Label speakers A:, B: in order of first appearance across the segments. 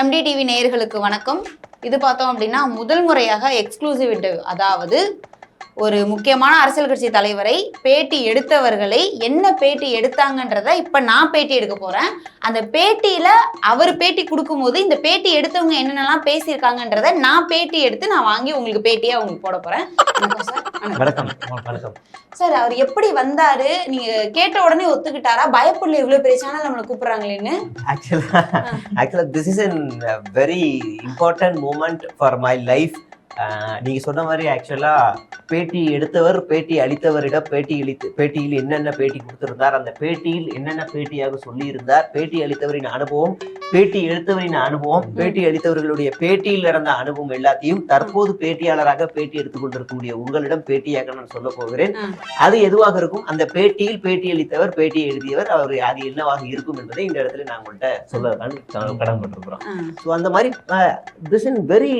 A: Empty TV நேயர்களுக்கு வணக்கம். இது பார்த்தோம் அப்படின்னா முதல் முறையாக எக்ஸ்க்ளூசிவ் இன்டர்வியூ அதாவது ஒரு முக்கியமான அரசியல் கட்சி தலைவரை பேட்டி எடுத்தவர்களை என்ன பேட்டி எடுத்தாங்கன்றத இப்ப நான் பேட்டி எடுக்க போறேன். அந்த பேட்டியில அவர் பேட்டி கொடுக்கும்போது இந்த பேட்டி எடுத்தவங்க என்னென்னலாம் பேசியிருக்காங்கன்றத நான் பேட்டி எடுத்து நான் வாங்கி உங்களுக்கு பேட்டியா உங்களுக்கு போட போறேன். சார். அவர் எப்படி வந்தாரு? நீங்க கேட்ட உடனே ஒத்துக்கிட்டாரா? பயப்படல இவ்வளவு பெரிய சேனல் நம்மளை கூப்பிடுறாங்களேன்னு.
B: Actually actually this is an very important moment for my life நீங்க சொன்ன மாதிரி ஆக்சுவலா பேட்டி எடுத்தவர் பேட்டி அளித்தவரிடம் பேட்டி அளித்து பேட்டியில் என்னென்ன பேட்டி கொடுத்திருந்தார் அந்த பேட்டியில் என்னென்ன பேட்டியாக சொல்லியிருந்தார் பேட்டி அளித்தவரின் அனுபவம் பேட்டி எடுத்தவரின் அனுபவம் பேட்டி அளித்தவர்களுடைய பேட்டியில் நடந்த அனுபவம் எல்லாத்தையும் தற்போது பேட்டியாளராக பேட்டி எடுத்துக் கொண்டிருக்கக்கூடிய உங்களிடம் பேட்டியாக நான் சொல்ல போகிறேன். அது எதுவாக இருக்கும்? அந்த பேட்டியில் பேட்டி அளித்தவர் பேட்டி எழுதியவர் அவர் அது என்னவாக இருக்கும் என்பதை இந்த இடத்துல நான் உங்கள்கிட்ட சொல்ல கடன்பட்டிருக்கிறோம்
A: ஆ.
B: ஸோ அந்த மாதிரி திஸ் இன் வெரி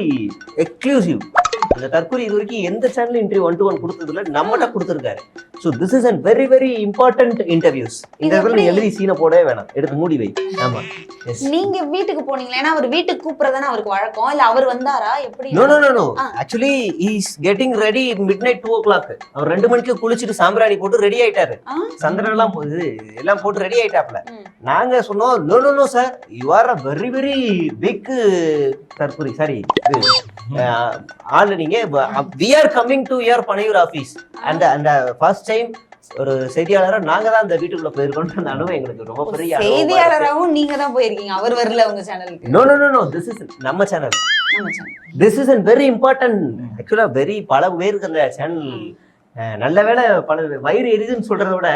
B: எக்ஸ்க்ளூசிவ் அந்த தற்கொலை இது வரைக்கும் எந்த channel interview one to one கொடுத்ததுல நம்மகிட்ட கொடுத்துருக்காரு. So this is an very very important interviews இந்த இடத்துல நீ? எழுதி சீனை போடவே வேணாம். எடுத்து மூடி வை. ஆமா.
A: நீங்க வீட்டுக்கு போனீங்களா? ஏன்னா அவர் வீட்டுக்கு கூப்பிடுறதானே அவருக்கு வழக்கம். இல்ல அவர் வந்தாரா? எப்படி?
B: No no no no. Actually is getting ready midnight two o'clock அவர் ரெண்டு மணிக்கு குளிச்சுட்டு சாம்பிராணி போட்டு ரெடி ஆயிட்டாரு? சந்திரன் எல்லாம் எல்லாம் போட்டு ரெடி ஆயிட்டாப்ல. நாங்க சொன்னோம் no no no sir you are a very very big தற்கொலை சாரி ஆள் நீங்க. We are coming to your Panaiyur office அந்த அந்த ஃபர்ஸ்ட் டைம் ஒரு செய்தியாளரா நாங்க தான் அந்த வீட்டுக்குள்ள போயிருக்கோம் அந்த அனுபவம் எங்களுக்கு ரொம்ப பெரிய.
A: செய்தியாளராகவும் நீங்க தான் போயிருக்கீங்க. அவர் வரல உங்க சேனலுக்கு
B: no no no no this is நம்ம channel this is an very important actually very பல பேருக்கு அந்த சேனல் நல்ல வேளை பல வயிறு எரியுதுன்னு சொல்றதை விட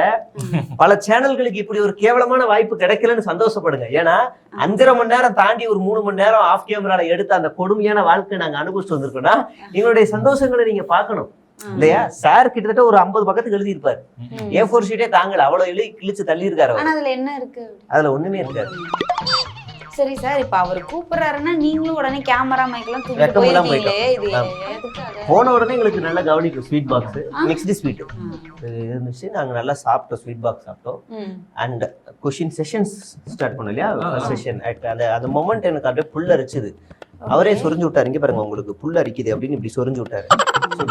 B: பல சேனல்களுக்கு இப்படி ஒரு கேவலமான வாய்ப்பு கிடைக்கலன்னு சந்தோஷப்படுங்க. ஏன்னா அஞ்சரை மணி நேரம் தாண்டி ஒரு மூணு மணி நேரம் ஆஃப் கேமரால எடுத்த அந்த கொடுமையான வாழ்க்கை நாங்க அனுபவிச்சு வந்திருக்கோம்னா எங்களுடைய சந்தோஷங்களை நீங்க பார்க்கணும். இல்லையா? சார் கிட்டத்தட்ட ஒரு ஐம்பது பக்கத்துக்கு எழுதியிருப்பாரு. ஏ ஃபோர் ஷீட்டே தாங்கல. அவ்வளவு எழுதி கிழிச்சு தள்ளி இருக்காரு
A: அதுல என்ன இருக்கு?
B: அதுல ஒண்ணுமே இருக்காது.
A: சரி சார் இப்ப அவர் கூப்பிடுறாருன்னா நீங்களும் உடனே கேமரா மைக்கெல்லாம் தூக்கிட்டு போயிருக்கீங்களே இது?
B: போன உடனே எங்களுக்கு நல்லா கவனிக்கும் ஸ்வீட் பாக்ஸ். Next sweet. இருந்துச்சு. நாங்க நல்லா சாப்பிட்டோம் ஸ்வீட் பாக்ஸ் சாப்பிட்டோம். அண்ட் கொஷின் செஷன்ஸ் ஸ்டார்ட் பண்ணோம் இல்லையா? செஷன் அந்த அந்த மொமெண்ட் எனக்கு அப்படியே புல் அரிச்சுது அவரே சொரிஞ்சு விட்டாரு. இங்க பாருங்க உங்களுக்கு புல் அரிக்குது அப்படின்னு இப்படி சொரிஞ்சு விட்டாரு.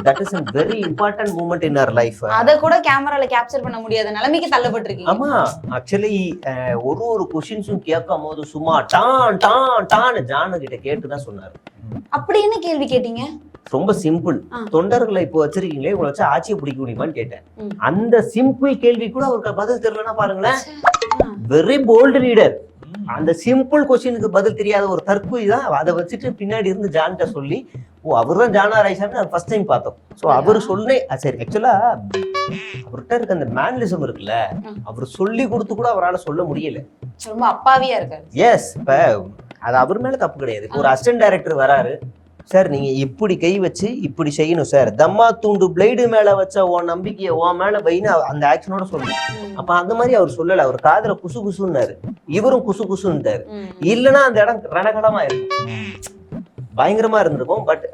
B: That is very important moment in our life
A: அத கூட கேமரால கேப்சர் பண்ண முடியாத நிலைமைக்கு தள்ளப்பட்டிருக்கீங்க.
B: ஆமா ஆக்சுவலி ஒரு ஒரு கொஷின்ஸும் கேட்கும் போது சும்மா டான் டான் டான் ஜானு கிட்ட கேட்டு தான் சொன்னாரு.
A: அப்படி என்ன கேள்வி கேட்டீங்க?
B: ரொம்ப சிம்பிள். தொண்டர்களை இப்போ வச்சிருக்கீங்களே உங்களை வச்சு ஆட்சியை பிடிக்க முடியுமான்னு கேட்டேன். அந்த சிம்பிள் கேள்வி கூட அவருக்கு பதில் தெரியலன்னா பாருங்களேன். வெரி போல்டு லீடர் அந்த சிம்பிள் கொஸ்டினுக்கு பதில் தெரியாத ஒரு தற்கொலை தான் அதை வச்சுட்டு பின்னாடி இருந்து ஜான்கிட்ட சொல்லி ஓ அவர் தான் ஜானா ராய்சான்னு ஃபர்ஸ்ட் டைம் பார்த்தோம். ஸோ அவர் அஹ் சரி ஆக்சுவலா அவர்கிட்ட இருக்க அந்த மேனலிசம் இருக்குல்ல. அவர் சொல்லி கொடுத்து கூட அவரால் சொல்ல முடியல.
A: ரொம்ப அப்பாவியா இருக்காரு.
B: எஸ் இப்ப அது அவர் மேல தப்பு கிடையாது. ஒரு அசிஸ்டன்ட் டைரக்டர் வராரு சார் நீங்க இப்படி கை வச்சு இப்படி செய்யணும் சார். தம்மா தூண்டு பிளேடு மேல வச்ச உன் நம்பிக்கையை உன் மேல வைன்னு அந்த ஆக்ஷனோட சொல்லணும். அப்ப அந்த மாதிரி அவர் சொல்லல. அவர் காதுல குசு குசுன்னாரு இவரும் குசு குசுன்ட்டாரு
A: ம்.
B: இல்லைன்னா அந்த இடம் ரணகலமா இருக்கும். பயங்கரமா இருந்திருக்கும். But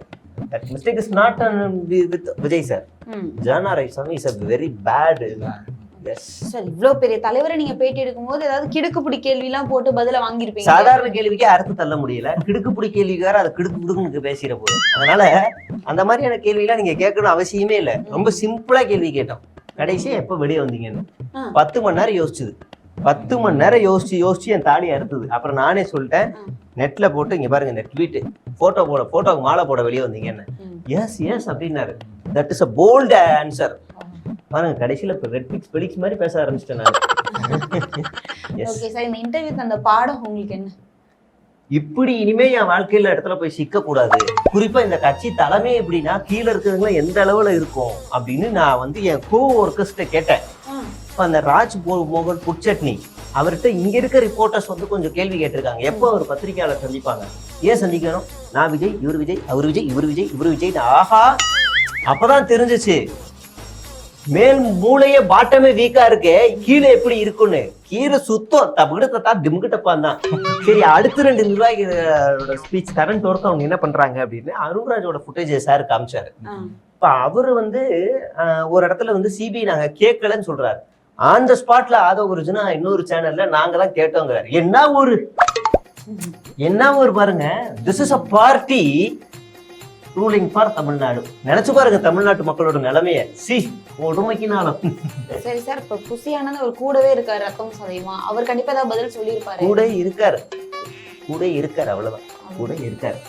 B: that mistake is not with Vijay sir
A: ம்.
B: Jana ரைசாமி is a very bad
A: sir இவ்வளவு பெரிய தலைவரை நீங்க பேட்டி எடுக்கும்போது ஏதாவது கிடுக்குப்பிடி கேள்வி எல்லாம் போட்டு பதில வாங்கியிருப்பீங்க.
B: சாதாரண கேள்விக்கே அறுத்து தள்ள முடியல. கிடுக்குப்பிடி கேள்விக்கார அதை கிடுக்கு கிடுக்குன்னு பேசிட போதும் அதனால அந்த மாதிரியான கேள்வியெல்லாம் நீங்க கேட்கணும் அவசியமே இல்லை. ரொம்ப சிம்பிளா கேள்வி கேட்டோம். கடைசியா எப்ப வெளியே வந்தீங்கன்னு. பத்து மணி நேரம் யோசிச்சுது. பத்து மணி நேரம் யோசிச்சு யோசிச்சு என் தாலி அறுத்தது. அப்புறம் நானே சொல்லிட்டேன். நெட்ல போட்டு இங்க பாருங்க நெட் வீட்டு. போட்டோ போட போட்டோக்கு மாலை போட வெளியே வந்தீங்கன்னு. எஸ் எஸ் அப்படின்னாரு. That is a bold answer பாருங்க கடைசியில இப்ப ரெட் பிக்ஸ் பெலிக்ஸ் மாதிரி பேச ஆரம்பிச்சிட்டேன் நான்.
A: ஓகே சார் இந்த இன்டர்வியூ தந்த பாடம் உங்களுக்கு என்ன?
B: இப்படி இனிமே என் வாழ்க்கையில இடத்துல போய் சிக்க கூடாது குறிப்பா இந்த கட்சி தலைமை எப்படின்னா கீழே இருக்கிறவங்க எந்த அளவுல இருக்கும் அப்படின்னு நான் வந்து என் கோ ஒர்க்கர்ஸ்கிட்ட கேட்டேன். அந்த ராஜ் மோகன் புட்சட்னி அவர்கிட்ட இங்க இருக்க ரிப்போர்ட்டர்ஸ் வந்து கொஞ்சம் கேள்வி கேட்டிருக்காங்க. எப்போ அவர் பத்திரிகையாளர் சந்திப்பாங்க? ஏன் சந்திக்கணும்? நான் விஜய் இவர் விஜய் அவர் விஜய் இவர் விஜய் இவர் விஜய் ஆஹா! அப்பதான் தெரிஞ்சுச்சு. மேல் மூளையே பாட்டமே வீக்கா இருக்கே கீழே எப்படி இருக்குன்னு கீழே சுத்தம். தப்புக்கிட்ட தத்தா தான் சரி அடுத்த ரெண்டு நிர்வாகிகளோட ஸ்பீச் கரண்ட் ஒர்க் அவங்க என்ன பண்றாங்க அப்படின்னு அருண்ராஜோட ஃபுட்டேஜ் சார் காமிச்சாரு. இப்ப அவரு வந்து ஒரு இடத்துல வந்து சிபிஐ நாங்க கேட்கலன்னு சொல்றாரு. ஆன் த ஸ்பாட்ல ஆதோ குருஜுனா இன்னொரு சேனல்ல நாங்க தான் கேட்டோங்கிறாரு. என்ன ஒரு என்ன ஒரு பாருங்க. This is a party ruling for Tamil Nadu நினைச்சு பாருங்க தமிழ்நாட்டு மக்களோட நிலைமைய. சி கொடுமைக்கு நாளும்
A: சரி சார் இப்ப புசியானது அவர் கூடவே இருக்காரு ரத்தம் சதயமா? அவர் கண்டிப்பா ஏதாவது பதில் சொல்லியிருப்பாரு.
B: கூட இருக்காரு. கூட இருக்காரு அவ்வளவுதான். கூட இருக்காரு.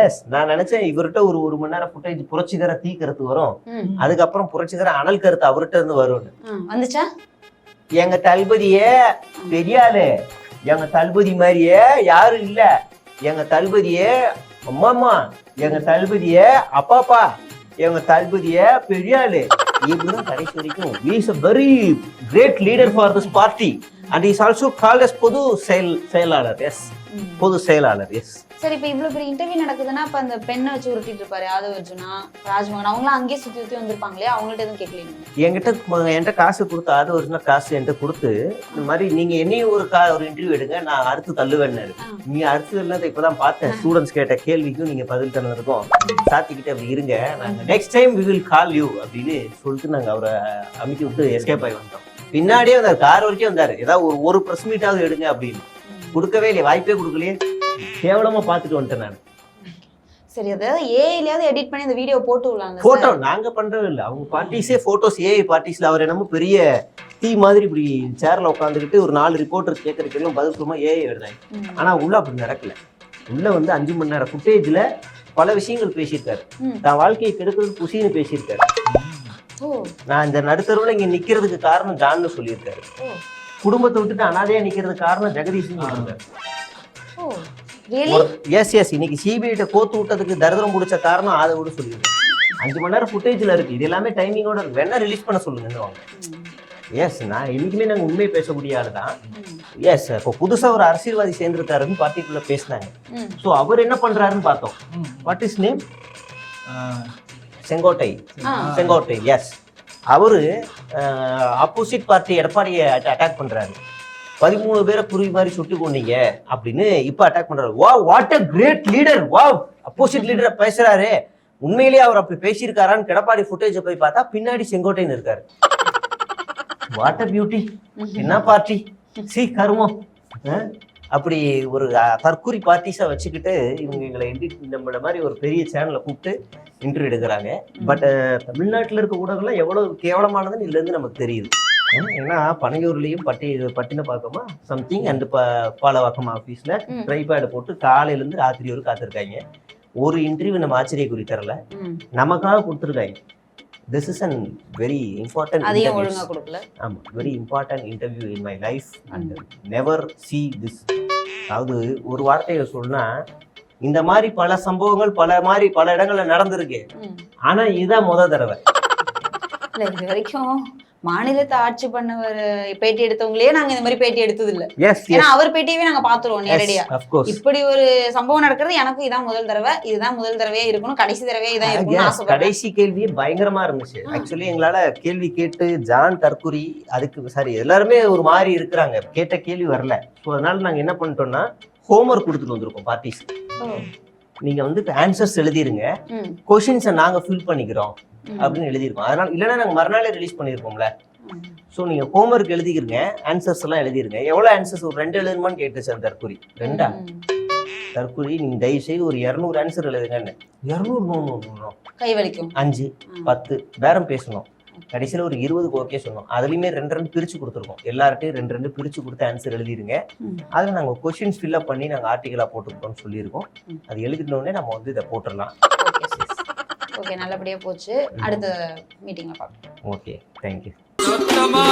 B: எஸ் நான் நினைச்சேன் இவர்கிட்ட ஒரு ஒரு மணி நேரம் ஃபுட்டேஜ் புரட்சிகர தீ கருத்து வரும். அதுக்கப்புறம் புரட்சிகர அனல் கருத்து அவர்கிட்ட இருந்து வரும்னு.
A: வந்துச்சா?
B: எங்க தளபதியே பெரிய ஆளு. எங்க தளபதி மாதிரியே யாரும் இல்ல. எங்க தளபதியே அம்மாமா எங்க தளபதியே அப்பாப்பா எங்க தளபதியே பெரிய ஆளு இப்படிதான் கடைசி வரைக்கும். Is a very great leader for this party and is also called as பொது செயல் செயலாளர். எஸ். பொது செயலாளர் எஸ்
A: சரி இப்ப இவ்வளவு பெரிய இன்டர்வியூ நடக்குதுன்னா அப்ப அந்த பெண்ணை வச்சு உருட்டிட்டு இருப்பாரு யாதவ் அர்ஜுனா ராஜ்மோகன். அவங்களாம் அங்கேயே சுத்தி சுத்தி வந்திருப்பாங்க இல்லையா அவங்கள்ட்ட எதுவும் கேட்கலீங்க
B: என்கிட்ட என்கிட்ட காசு கொடுத்து அது ஒரிஜினல் காசு என்கிட்ட கொடுத்து இந்த மாதிரி நீங்க என்னையும் ஒரு கா ஒரு இன்டர்வியூ எடுங்க நான் அடுத்து தள்ளுவேன்னாரு. நீங்க அடுத்து இல்லாத இப்பதான் பார்த்தேன். ஸ்டூடெண்ட்ஸ் கேட்ட கேள்விக்கும் நீங்க பதில் தந்ததுக்கும் சாத்திக்கிட்டு அப்படி இருங்க. நாங்க next time we will call you அப்படின்னு சொல்லிட்டு நாங்க அவரை அமைக்க விட்டு எஸ்கேப் ஆகி வந்தோம். பின்னாடியே வந்தார் கார் வரைக்கும் வந்தாரு. ஏதாவது ஒரு ஒரு ப்ரெஸ் மீட்டாவது எடுங்க அப்படின்னு. கொடுக்கவே இல்லையே வாய்ப்பே கொடுக்கலையே. கேவலமா பார்த்துட்டு வந்துட்டேன் நான்.
A: சரி அதாவது ஏஐலயாவது எடிட் பண்ணி அந்த வீடியோ போட்டு விடலாங்க
B: போட்டோ நாங்க பண்றது இல்ல. அவங்க பார்ட்டிஸே போட்டோஸ் ஏஐ பார்ட்டிஸ்ல அவர் என்னமோ பெரிய தீ மாதிரி இப்படி சேர்ல உட்காந்துக்கிட்டு ஒரு நாலு ரிப்போர்ட்டர் கேட்கறதுக்கு பதில் சொல்லுமா ஏஐ எழுதாங்க. ஆனா உள்ள அப்படி நடக்கல. உள்ள வந்து அஞ்சு மணி நேரம் ஃபுட்டேஜ்ல பல விஷயங்கள் பேசியிருக்காரு. தான் வாழ்க்கையை கெடுக்கிறது குசின்னு பேசியிருக்காரு. நான் இந்த நடுத்தருவுல இங்க நிக்கிறதுக்கு காரணம் ஜான்னு சொல்லியிருக்காரு. குடும்பத்தை விட்டுட்டு அனாதையா நிக்கிறதுக்கு காரணம் ஜெகதீஷ்னு சொல்லியிருக்காரு.
A: ஓ. ரியலி
B: எஸ் எஸ் இன்னைக்கு சிபிஐட்ட கோத்து விட்டதுக்கு தரித்திரம் பிடிச்ச காரணம் அதை விட சொல்லியிருக்காரு. அஞ்சு மணி நேரம் ஃபுட்டேஜ்ல இருக்கு. இது எல்லாமே டைமிங்கோட வேணா ரிலீஸ் பண்ண சொல்லுங்க வாங்க. எஸ் நான் என்னைக்குமே நாங்கள் உண்மையை பேசக்கூடிய ஆளு. தான் எஸ் இப்போ புதுசா ஒரு அரசியல்வாதி சேர்ந்திருக்காருன்னு பார்ட்டிக்குள்ள பேசினாங்க. ஸோ அவர் என்ன பண்றாருன்னு பார்த்தோம். What is name Sengottai. Sengottai yes அவரு ஆப்போசிட் பார்ட்டி எடப்பாடியை அட்டாக் பண்றாரு. பதிமூணு பேரை குருவி மாதிரி சுட்டு கொண்டீங்க அப்படின்னு இப்ப அட்டாக் பண்றாரு. Wow what a great leader wow opposite leader பேசுறாரு. உண்மையிலேயே அவர் அப்படி பேசியிருக்காரான்னு எடப்பாடி ஃபுட்டேஜ் போய் பார்த்தா பின்னாடி செங்கோட்டைன்னு இருக்காரு. வாட் அ பியூட்டி என்ன பார்ட்டி சி கருமம்? அப்படி ஒரு தற்கூரி பார்ட்டிஸா வச்சுக்கிட்டு இவங்க எங்களை நம்மள மாதிரி ஒரு பெரிய சேனலை கூப்பிட்டு இன்டர்வியூ எடுக்கிறாங்க. பட் தமிழ்நாட்டில் இருக்க ஊடகம்லாம் எவ்வளவு கேவலமானதுன்னு இதுல இருந்து நமக்கு தெரியுது. ஏன்னா பனையூர்லயும் பட்டி பட்டினப்பாக்கமா சம்திங் அண்ட் பாலவாக்கம் ஆஃபீஸ்ல. ட்ரைபேடை போட்டு காலையில இருந்து ராத்திரி வரைக்கும் காத்திருக்காங்க. ஒரு இன்டர்வியூ நம்ம ஆச்சரியக்குறி தரல.
A: ம்.
B: நமக்காக கொடுத்துருக்காங்க. This is an very important
A: அதையும் கொடுக்கல.
B: ஆமா very important interview in my life and never see this அதாவது ஒரு வார்த்தையை சொன்னா இந்த மாதிரி பல சம்பவங்கள் பல மாதிரி பல இடங்கள்ல நடந்திருக்கு.
A: ம்.
B: ஆனா இதுதான் முத தடவை.
A: இது வரைக்கும் மாநிலத்தை ஆட்சி பண்ணவர் பேட்டி எடுத்தவங்களே நாங்க இந்த மாதிரி பேட்டி எடுத்தது இல்ல. ஏன்னா அவர் பேட்டியவே நாங்க பாத்துருவோம் நேரடியா. இப்படி ஒரு சம்பவம் நடக்கிறது எனக்கு இதான் முதல் தடவை இதுதான் முதல் தடவையா இருக்கணும் கடைசி தடவையா இதான் ஆசைப்படுறேன்
B: கடைசி கேள்வியே பயங்கரமா இருந்துச்சு. ஆக்சுவலி எங்களால கேள்வி கேட்டு ஜான் தற்குறி அதுக்கு சாரி எல்லாருமே ஒரு மாதிரி இருக்கிறாங்க. கேட்ட கேள்வி வரல. ஸோ அதனால நாங்க என்ன பண்ணிட்டோம்னா ஹோம்ஒர்க் கொடுத்துட்டு வந்திருக்கோம் பார்ட்டிஸ். நீங்க வந்து ஆன்சர்ஸ் எழுதிருங்க. கொஷின்ஸை நாங்க ஃபில் பண்ணிக்கிறோம். அப்படின்னு எழுதியிருக்கோம். அதனால இல்லைன்னா நாங்க மறுநாளே ரிலீஸ் பண்ணியிருப்போம்ல. ஸோ நீங்க ஹோம்ஒர்க் எழுதிக்கிறங்க ஆன்சர்ஸ் எல்லாம் எழுதிருங்க. எவ்வளவு ஆன்சர்ஸ் ஒரு ரெண்டு எழுதுமான்னு கேட்டுச்சு அந்த தற்குறி ரெண்டா?
A: ம்.
B: தற்குறி நீங்க தயவு செய்து ஒரு இரநூறு ஆன்சர் எழுதுங்கன்னு. இரநூறு நோ நோ நோ, நோ
A: கை வலிக்கும்.
B: அஞ்சு. பத்து பேரம் பேசணும். கடைசியில் ஒரு இருபதுக்கு ஓகே சொன்னோம். அதுலயுமே ரெண்டு ரெண்டு பிரிச்சு கொடுத்துருக்கோம். எல்லார்ட்டையும் ரெண்டு ரெண்டு பிரிச்சு கொடுத்து ஆன்சர் எழுதிருங்க. அதில் நாங்கள் கொஷின்ஸ் ஃபில்அப் பண்ணி நாங்கள் ஆர்டிகலாக போட்டுருக்கோம்னு சொல்லியிருக்கோம். அது எழுதின உடனே நம்ம வந்து இதை போட்டுடலாம்.
A: ஓகே ஓகே நல்லபடியா போச்சு. அடுத்த மீட்டிங்ல பார்க்கலாம்
B: ஓகே தேங்க்யூ
C: சொந்தமா